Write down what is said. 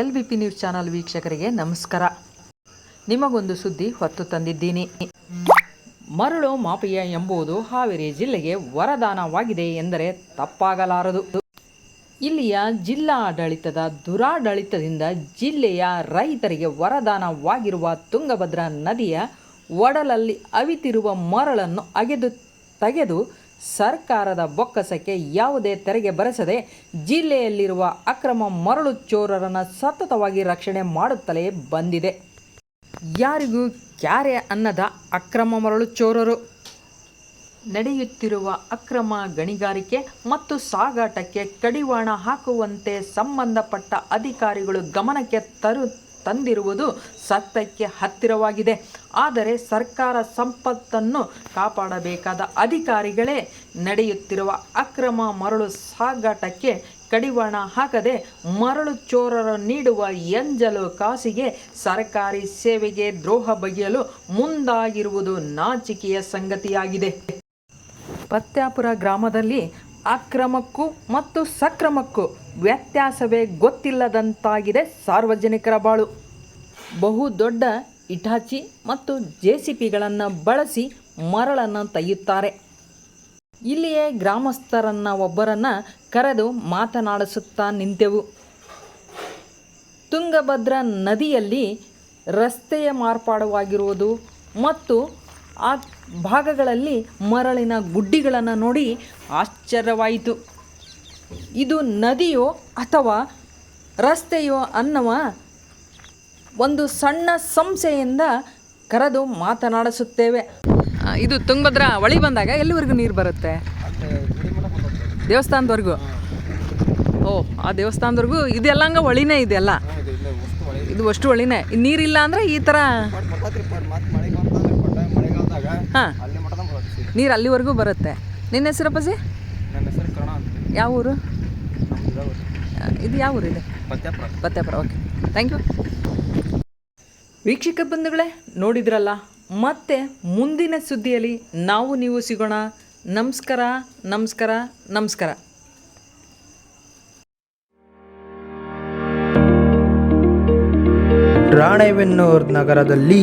L B P news channel ವೀಕ್ಷಕರಿಗೆ ನಮಸ್ಕಾರ. ನಿಮಗೊಂದು ಸುದ್ದಿ ಹೊತ್ತು ತಂದಿದ್ದೀನಿ. ಮರಳು ಮಾಫಿಯಾ ಎಂಬುದು ಹಾವೇರಿ ಜಿಲ್ಲೆಗೆ ವರದಾನವಾಗಿದೆ ಎಂದರೆ ತಪ್ಪಾಗಲಾರದು. ಇಲ್ಲಿಯ ಜಿಲ್ಲಾಡಳಿತದ ದುರಾಡಳಿತದಿಂದ ಜಿಲ್ಲೆಯ ರೈತರಿಗೆ ವರದಾನವಾಗಿರುವ ತುಂಗಭದ್ರಾ ನದಿಯ ಒಡಲಲ್ಲಿ ಅವಿತಿರುವ ಮರಳನ್ನು ಅಗೆದು ತೆಗೆದು ಸರ್ಕಾರದ ಬೊಕ್ಕಸಕ್ಕೆ ಯಾವುದೇ ತೆರಿಗೆ ಬರೆಸದೆ ಜಿಲ್ಲೆಯಲ್ಲಿರುವ ಅಕ್ರಮ ಮರಳು ಚೋರರನ್ನು ಸತತವಾಗಿ ರಕ್ಷಣೆ ಮಾಡುತ್ತಲೇ ಬಂದಿದೆ. ಯಾರಿಗೂ ಕ್ಯಾರೆ ಅನ್ನದ ಅಕ್ರಮ ಮರಳು ಚೋರರು. ನಡೆಯುತ್ತಿರುವ ಅಕ್ರಮ ಗಣಿಗಾರಿಕೆ ಮತ್ತು ಸಾಗಾಟಕ್ಕೆ ಕಡಿವಾಣ ಹಾಕುವಂತೆ ಸಂಬಂಧಪಟ್ಟ ಅಧಿಕಾರಿಗಳು ಗಮನಕ್ಕೆ ತರು ತಂದಿರುವುದು ಸತ್ಯಕ್ಕೆ ಹತ್ತಿರವಾಗಿದೆ. ಆದರೆ ಸರ್ಕಾರ ಸಂಪತ್ತನ್ನು ಕಾಪಾಡಬೇಕಾದ ಅಧಿಕಾರಿಗಳೇ ನಡೆಯುತ್ತಿರುವ ಅಕ್ರಮ ಮರಳು ಸಾಗಾಟಕ್ಕೆ ಕಡಿವಾಣ ಹಾಕದೆ ಮರಳು ಚೋರರು ನೀಡುವ ಎಂಜಲು ಕಾಸಿಗೆ ಸರ್ಕಾರಿ ಸೇವೆಗೆ ದ್ರೋಹ ಬಗೆಯಲು ಮುಂದಾಗಿರುವುದು ನಾಚಿಕೆಯ ಸಂಗತಿಯಾಗಿದೆ. ಪತ್ಯಾಪುರ ಗ್ರಾಮದಲ್ಲಿ ಅಕ್ರಮಕ್ಕೂ ಮತ್ತು ಸಕ್ರಮಕ್ಕೂ ವ್ಯತ್ಯಾಸವೇ ಗೊತ್ತಿಲ್ಲದಂತಾಗಿದೆ ಸಾರ್ವಜನಿಕರ ಬಾಳು. ಬಹು ದೊಡ್ಡ ಇಟಾಚಿ ಮತ್ತು ಜೆ ಸಿ ಪಿಗಳನ್ನು ಬಳಸಿ ಮರಳನ್ನು ತೆಗೆಯುತ್ತಾರೆ ಇಲ್ಲಿಯೇ ಗ್ರಾಮಸ್ಥರನ್ನ ಒಬ್ಬರನ್ನು ಕರೆದು ಮಾತನಾಡಿಸುತ್ತಾ ನಿಂತೆವು. ತುಂಗಭದ್ರಾ ನದಿಯಲ್ಲಿ ರಸ್ತೆಯ ಮಾರ್ಪಾಡವಾಗಿರುವುದು ಮತ್ತು ಆ ಭಾಗಗಳಲ್ಲಿ ಮರಳಿನ ಗುಡ್ಡಿಗಳನ್ನು ನೋಡಿ ಆಶ್ಚರ್ಯವಾಯಿತು. ಇದು ನದಿಯೋ ಅಥವಾ ರಸ್ತೆಯೋ ಅನ್ನುವ ಒಂದು ಸಣ್ಣ ಸಂಸ್ಥೆಯಿಂದ ಕರೆದು ಮಾತನಾಡಿಸುತ್ತೇವೆ. ಇದು ತುಂಗಭದ್ರಾ ಹೊಳಿ ಬಂದಾಗ ಎಲ್ಲಿವರೆಗೂ ನೀರು ಬರುತ್ತೆ? ದೇವಸ್ಥಾನದವರೆಗೂ? ಓ ಆ ದೇವಸ್ಥಾನದವರೆಗೂ ಇದೆಲ್ಲ ಹಂಗ ಹೊಳಿನೇ ಇದೆಲ್ಲ ಇದು ಅಷ್ಟು ಹೊಳಿನೇ ನೀರಿಲ್ಲ ಅಂದರೆ ಈ ಥರ ಹಾಂ. ನೀರು ಅಲ್ಲಿವರೆಗೂ ಬರುತ್ತೆ. ನಿನ್ನ ಹೆಸರಪ್ಪ ಸಿ ಹೆಸರು ಕರ್ಣ ಯಾವ ಊರು? ಇದು ಯಾವ ಊರಿದೆ ಇದೆ? ಪತ್ಯಾಪುರ ಓಕೆ. ಥ್ಯಾಂಕ್ ಯು ವೀಕ್ಷಕ ಬಂಧುಗಳೇ ನೋಡಿದ್ರಲ್ಲ ಮತ್ತೆ ಮುಂದಿನ ಸುದ್ದಿಯಲ್ಲಿ ನಾವು ನೀವು ಸಿಗೋಣ. ನಮಸ್ಕಾರ ನಮಸ್ಕಾರ ನಮಸ್ಕಾರ. ರಾಣೆಬೆನ್ನೂರು ನಗರದಲ್ಲಿ